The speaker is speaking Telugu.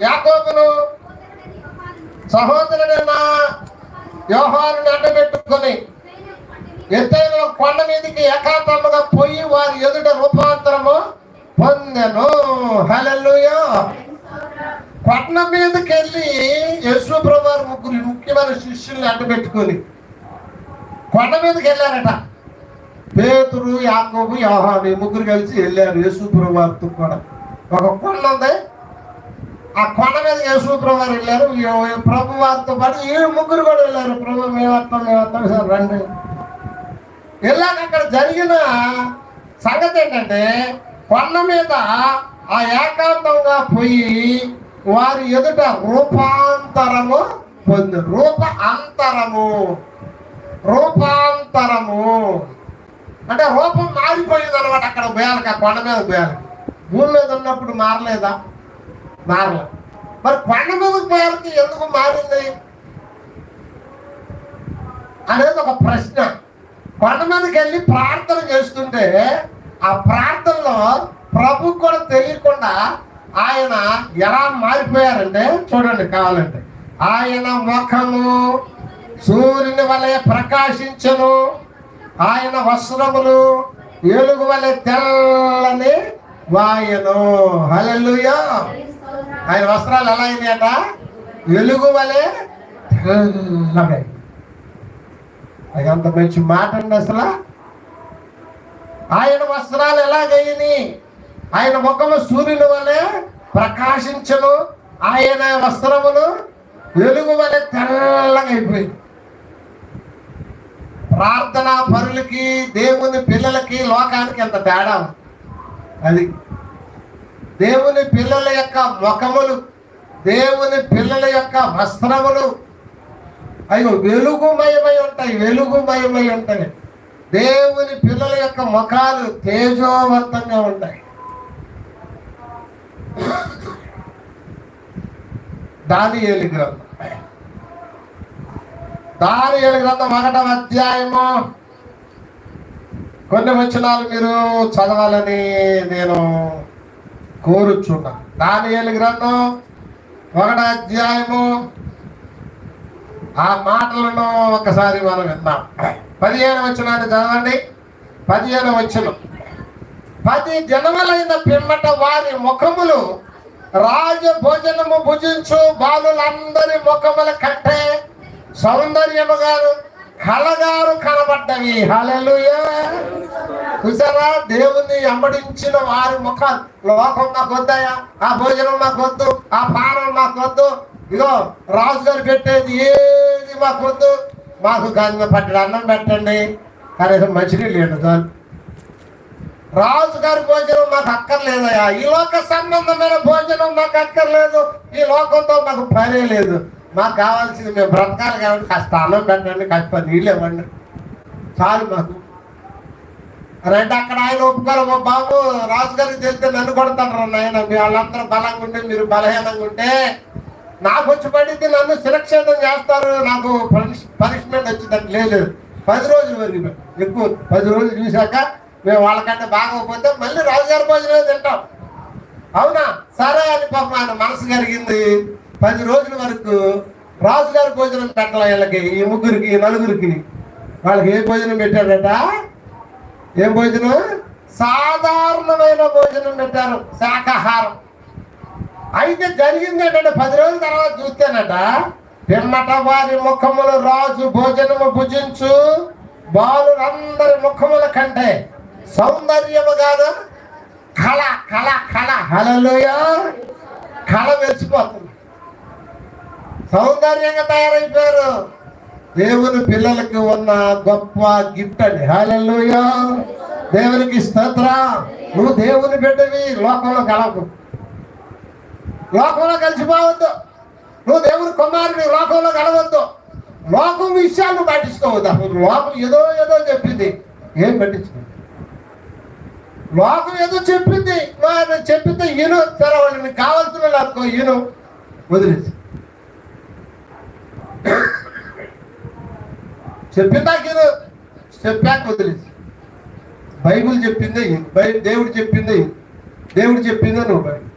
యాకోబును సహోదరుడైన వ్యవహారాన్ని అడ్డబెట్టుకొని ఎత్తైన కొండ మీదకి ఏకాంతముగా పోయి వారి ఎదుట రూపాంతరము పొందెను. హల్లెలూయా. పట్నం మీదకి వెళ్ళి యేసు ప్రభువారు ముగ్గురు ముఖ్యమైన శిష్యుల్ని అడ్డుపెట్టుకొని కొండ మీదకి వెళ్ళారట పేతురు యాకోబు యోహాని ముగ్గురు కలిసి వెళ్ళారు యేసు ప్రభువారితో కూడా. ఒక కొండ ఉంది. ఆ కొండ మీద యేసు ప్రభువారు వెళ్ళారు. ప్రభు వారితో పాటు ఈ ముగ్గురు కూడా వెళ్ళారు. ప్రభు మేమత్తాం మేమత్తాం సార్ రండి. వెళ్ళాక అక్కడ జరిగిన సంగతి ఏంటంటే కొండ మీద ఆ ఏకాంతంగా పోయి వారి ఎదుట రూపాంతరము పొంది రూప అంతరము రూపాంతరము. అంటే రూపం మారిపోయింది అనమాట అక్కడ పోయాలి కొండ మీద పోయాలి భూమి మీద ఉన్నప్పుడు మారలేదా? మారలేదు మరి కొండ మీదకి పోయాలకి ఎందుకు మారింది? అనేది ఒక ప్రశ్న. కొండ మీదకి వెళ్ళి ప్రార్థన చేస్తుంటే ఆ ప్రార్థనలో ప్రభు కూడా తెలియకుండా ఆయన ఎలా మారిపోయారంటే చూడండి కావాలంటే. ఆయన ముఖము సూర్యుని వలె ప్రకాశించను. ఆయన వస్త్రములు ఏలుగు వలె తెల్లని వాయను. హల్లెలూయా. ఆయన వస్త్రాలు ఎలా అయినాయట? వెలుగు వలె అది అంత మంచి మాట అండి అసలు. ఆయన వస్త్రాలు ఎలాగయ్యని ఆయన ముఖము సూర్యుని వలె ప్రకాశించను. ఆయన వస్త్రములు వెలుగు వలె తెల్లగా ప్రార్థనా పరులకి దేవుని పిల్లలకి లోకానికి ఎంత తేడా అది దేవుని పిల్లల యొక్క ముఖములు దేవుని పిల్లల యొక్క వస్త్రములు అయ్యో వెలుగుమయమై ఉంటాయి వెలుగుమయమై ఉంటాయి. దేవుని పిల్లల యొక్క ముఖాలు తేజోవంతంగా ఉంటాయి. దానియేలు గ్రంథం. దానియేలు గ్రంథం ఒకటవ అధ్యాయము. కొన్ని వచనాలు మీరు చదవాలని నేను కోరుచున్నా. దానియలు గ్రంథం ఒకటి అధ్యాయము. ఆ మాటలను ఒకసారి మనం విన్నాం. పదిహేను వచ్చినాన్ని చదవండి. పదిహేను వచ్చిన పది జనములైన పిమ్మట వారి ముఖములు రాజ భోజనము భుజించు బాలులందరి ముఖముల కంటే సౌందర్యముగాను కలగారు కనబడ్డవి. హల్లెలూయా. చూసారా దేవుణ్ణి వెంబడించిన వారి ముఖాలు లోకం మాకు వద్దయా ఆ భోజనం మాకు వద్దు ఆ పానం మాకు వద్దు. ఇగో రాజు గారు పెట్టేది ఏది మాకు వద్దు. మాకు గంగ పట్టడి అన్నం పెట్టండి. కనీసం మంచినీళ్ళు లేదు రాజు గారి భోజనం మాకు అక్కర్లేదయ్యా. ఈ లోక సంబంధమైన భోజనం మాకు అక్కర్లేదు. ఈ లోకంతో మాకు పనే లేదు. మాకు కావాల్సింది మేము బ్రతకాలి కాబట్టి కాస్త అన్నం పెట్టండి కాస్త నీళ్ళు ఇవ్వండి. చాలు మాకు. రెండు అక్కడ ఆయన ఒప్పుకోరు "ఓ బాబు రాజుగారికి తెలిస్తే నన్ను కొడతాడు నాయన మీ వాళ్ళందరూ బలంగా ఉంటే మీరు బలహీనంగా ఉంటే నాకు వచ్చి పడితే నన్ను సురక్షితం చేస్తారు నాకు పనిష్మెంట్ వచ్చిందంటే లేదు. పది రోజులు వరకు ఎక్కువ పది రోజులు చూశాక మేము వాళ్ళకంటే బాగోకపోతే మళ్ళీ రాజుగారి భోజనం తింటాం. అవునా? సరే అని పాపం ఆయన మనసు కలిగింది పది రోజుల వరకు రాజుగారు భోజనం పెట్టాలి వీళ్ళకి ఈ ముగ్గురికి ఈ నలుగురికి. వాళ్ళకి ఏ భోజనం పెట్టాడట ఏం భోజనం? సాధారణమైన భోజనం పెట్టారు శాకాహారం. అయితే జరిగింది ఏంటంటే పది రోజుల తర్వాత చూస్తేనట పిమ్మట వారి ముఖములు రాజు భోజనము భుజించు బాలురందరి ముఖముల కంటే సౌందర్యము కాదు. కళ కళ కళ. హలలోయ కళ మెచ్చిపోతుంది సౌందర్యంగా తయారైపోయారు. దేవుని పిల్లలకి ఉన్న గొప్ప గిఫ్ట్ అండి. హలలోయ దేవునికి స్తోత్ర. నువ్వు దేవుని బిడ్డవి. లోకంలో కలవకు. లోకంలో కలిసిపోవద్దు నువ్వు దేవుని కుమారుని లోకంలో కలవద్దు. లోకం విషయాలు పట్టించుకోవద్దు. లోకం ఏదో ఏదో చెప్పింది. ఏం పట్టించుకో లోకం ఏదో చెప్పింది. మరి చెప్పింది ఈయన సరే వాళ్ళని నీకు కావాల్సిన వాళ్ళు అనుకో వదిలేసి చెప్పిందాక ఈయన చెప్పాక వదిలేసి బైబుల్ చెప్పిందే బై దేవుడు చెప్పిందే దేవుడు చెప్పిందే నువ్వు బైబిల్.